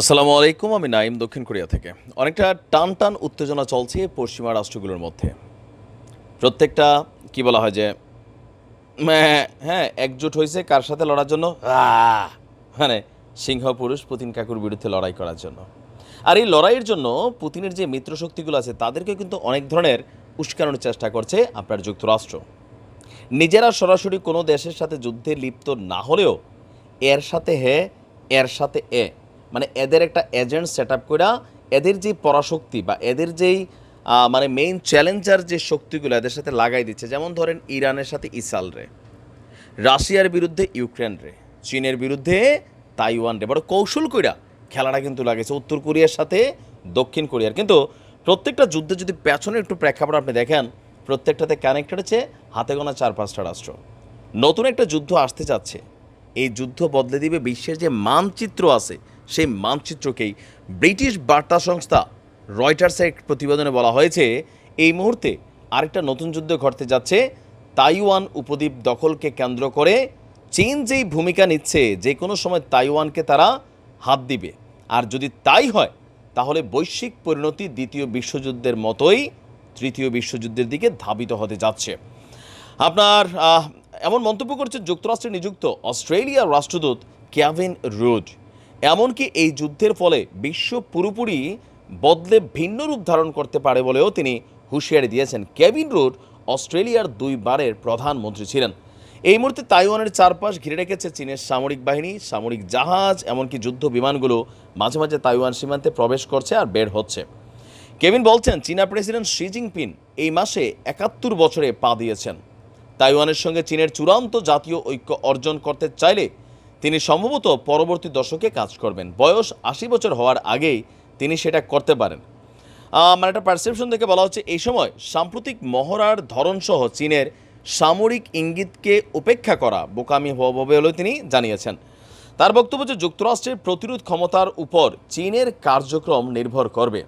আসসালামু আলাইকুম, আমি নাইম দক্ষিণ কোরিয়া থেকে। অনেকটা টান টান উত্তেজনা চলছে পশ্চিমা রাষ্ট্রগুলোর মধ্যে। প্রত্যেকটা, কি বলা হয় যে হ্যাঁ একজোট হয়েছে কার সাথে লড়ার জন্য! মানে সিংহ পুরুষ পুতিন কাকুর বিরুদ্ধে লড়াই করার জন্য। আর এই লড়াইয়ের জন্য পুতিনের যে মিত্র শক্তিগুলো আছে তাদেরকে কিন্তু অনেক ধরনের উস্কানোর চেষ্টা করছে আপনার যুক্তরাষ্ট্র। নিজেরা সরাসরি কোনো দেশের সাথে যুদ্ধে লিপ্ত না হলেও এর সাথে হে, এর সাথে এ মানে এদের একটা এজেন্ট সেট আপ করে এদের যে পরাশক্তি বা এদের যেই মানে মেইন চ্যালেঞ্জার যে শক্তিগুলো এদের সাথে লাগাই দিচ্ছে, যেমন ধরেন ইরানের সাথে ইসাল রে, রাশিয়ার বিরুদ্ধে ইউক্রেন রে, চীনের বিরুদ্ধে তাইওয়ান রে, বড় কৌশল কইরা খেলাটা কিন্তু লাগেছে উত্তর কোরিয়ার সাথে দক্ষিণ কোরিয়ার। কিন্তু প্রত্যেকটা যুদ্ধে যদি পেছনে একটু প্রেক্ষাপট আপনি দেখেন, প্রত্যেকটাতে কানেক্টেড আছে, হাতে গোনা চার পাঁচটা রাষ্ট্র। নতুন একটা যুদ্ধ আসতে যাচ্ছে। এই যুদ্ধ বদলে দিবে বিশ্বের যে মানচিত্র আছে সেই মানচিত্রকেই ব্রিটিশ বার্তা সংস্থা রয়টার্সের প্রতিবেদনে বলা হয়েছে, এই মুহূর্তে আরেকটা নতুন যুদ্ধ ঘটতে যাচ্ছে। তাইওয়ান উপদ্বীপ দখলকে কেন্দ্র করে চীন যেই ভূমিকা নিচ্ছে, যে কোনো সময় তাইওয়ানকে তারা হাত দিবে। আর যদি তাই হয়, তাহলে বৈশ্বিক পরিণতি দ্বিতীয় বিশ্বযুদ্ধের মতোই তৃতীয় বিশ্বযুদ্ধের দিকে ধাবিত হতে যাচ্ছে। আপনার এমন মন্তব্য করছে যুক্তরাষ্ট্রে নিযুক্ত অস্ট্রেলিয়ার রাষ্ট্রদূত ক্যাভিন রুড। এমনকি এই যুদ্ধের ফলে বিশ্ব পুরোপুরি বদলে ভিন্ন রূপ ধারণ করতে পারে বলেও তিনি হুঁশিয়ারি দিয়েছেন। কেভিন রুড অস্ট্রেলিয়ার দুইবারের প্রধানমন্ত্রী ছিলেন। এই মুহূর্তে তাইওয়ানের চারপাশ ঘিরে রেখেছে চীনের সামরিক বাহিনী, সামরিক জাহাজ, এমনকি যুদ্ধ বিমানগুলো মাঝে মাঝে তাইওয়ান সীমান্তে প্রবেশ করছে আর বের হচ্ছে। কেভিন বলছেন, চীনা প্রেসিডেন্ট শি জিনপিং এই মাসে একাত্তর বছরে পা দিয়েছেন। তাইওয়ানের সঙ্গে চীনের চূড়ান্ত জাতীয় ঐক্য অর্জন করতে চাইলে তিনি সম্ভবত পরবর্তী দশকে কাজ করবেন। বয়স আশি বছর হওয়ার আগেই তিনি সেটা করতে পারেন। মানে একটা পারসেপশন থেকে বলা হচ্ছে, এই সময় সাম্প্রতিক মহড়ার ধরনসহ চীনের সামরিক ইঙ্গিতকে উপেক্ষা করা বোকামি হবে বলেও তিনি জানিয়েছেন। তার বক্তব্য যে যুক্তরাষ্ট্রের প্রতিরোধ ক্ষমতার উপর চীনের কার্যক্রম নির্ভর করবে।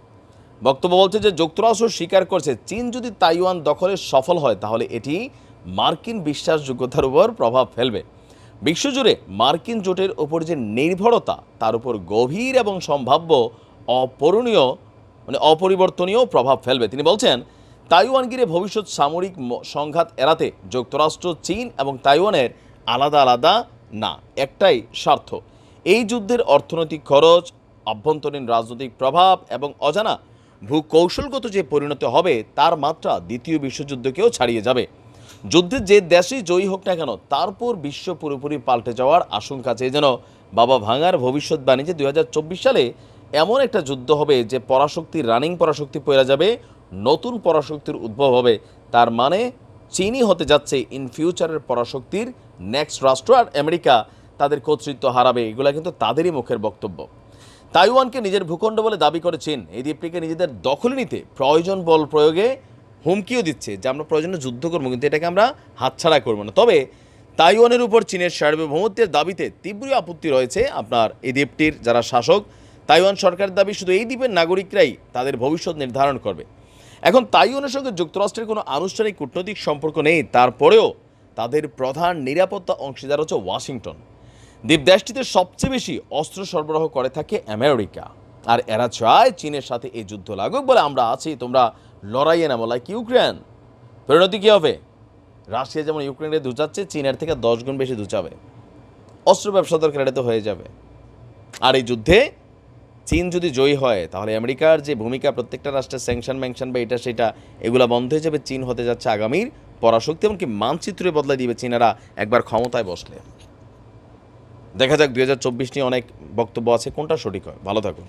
বক্তব্য বলছে যে, যুক্তরাষ্ট্র স্বীকার করছে, চীন যদি তাইওয়ান দখলে সফল হয়, তাহলে এটি মার্কিন বিশ্বাসযোগ্যতার উপর প্রভাব ফেলবে। বিশ্বজুড়ে মার্কিন জোটের ওপর যে নির্ভরতা, তার উপর গভীর এবং সম্ভাব্য অপরণীয় মানে অপরিবর্তনীয় প্রভাব ফেলবে। তিনি বলছেন, তাইওয়ান ঘিরে ভবিষ্যৎ সামরিক সংঘাত এড়াতে যুক্তরাষ্ট্র, চীন এবং তাইওয়ানের আলাদা আলাদা না, একটাই স্বার্থ। এই যুদ্ধের অর্থনৈতিক খরচ, আভ্যন্তরীণ রাজনৈতিক প্রভাব এবং অজানা ভূকৌশলগত যে পরিণতি হবে, তার মাত্রা দ্বিতীয় বিশ্বযুদ্ধকেও ছাড়িয়ে যাবে। যুদ্ধে যে দেশই জয়ী হোক না কেন তারপর বিশ্ব পুরোপুরি পাল্টে যাওয়ার আশঙ্কা চেয়ে যেন বাবা ভাঙার ভবিষ্যৎবাণী যে দুই হাজার চব্বিশ সালে এমন একটা যুদ্ধ হবে যে পরাশক্তির রানিং পরাশক্তি পড়ে যাবে, নতুন পরাশক্তির উদ্ভব হবে। তার মানে চীনই হতে যাচ্ছে ইন ফিউচারের পরাশক্তির নেক্সট রাষ্ট্র আর আমেরিকা তাদের কর্তৃত্ব হারাবে। এগুলো কিন্তু তাদেরই মুখের বক্তব্য। তাইওয়ানকে নিজের ভূখণ্ড বলে দাবি করে চীন। এই দ্বীপটিকে নিজেদের দখলে নিতে প্রয়োজন বল প্রয়োগে হুমকিও দিচ্ছে যে আমরা প্রয়োজনে যুদ্ধ করব, কিন্তু এটাকে আমরা হাতছাড়া করব না। তবে তাইওয়ানের উপর চীনের সার্বভৌমত্বের দাবিতে তীব্র আপত্তি রয়েছে আপনার এই দ্বীপটির যারা শাসক। তাইওয়ান সরকারের দাবি, শুধু এই দ্বীপের নাগরিকরাই তাদের ভবিষ্যৎ নির্ধারণ করবে। এখন তাইওয়ানের সঙ্গে যুক্তরাষ্ট্রের কোনো আনুষ্ঠানিক কূটনৈতিক সম্পর্ক নেই, তারপরেও তাদের প্রধান নিরাপত্তা অংশীদার হচ্ছে ওয়াশিংটন। দ্বীপ দেশটিতে সবচেয়ে বেশি অস্ত্র সরবরাহ করে থাকে আমেরিকা। আর এরা চায় চীনের সাথে এই যুদ্ধ লাগুক বলে আমরা আছি, তোমরা লড়াইয়ে নামো লাইক ইউক্রেন পরিণতি কী হবে? রাশিয়া যেমন ইউক্রেনে ধুচাচ্ছে চীনের থেকে দশ গুণ বেশি ধুচাবে অস্ত্র ব্যবসা দরকার এটা তো হয়ে যাবে। আর এই যুদ্ধে চীন যদি জয়ী হয়, তাহলে আমেরিকার যে ভূমিকা প্রত্যেকটা রাষ্ট্রের স্যাংশন ম্যাংশন বা এটা, সেটা, এগুলো বন্ধ হয়ে যাবে, চীন হতে যাচ্ছে আগামীর পরাশক্তি, এমনকি মানচিত্রে বদলাই দিবে চীনারা একবার ক্ষমতায় বসলে। দেখা যাক দুই নিয়ে অনেক বক্তব্য আছে, কোনটা সঠিক হয়? ভালো থাকুন।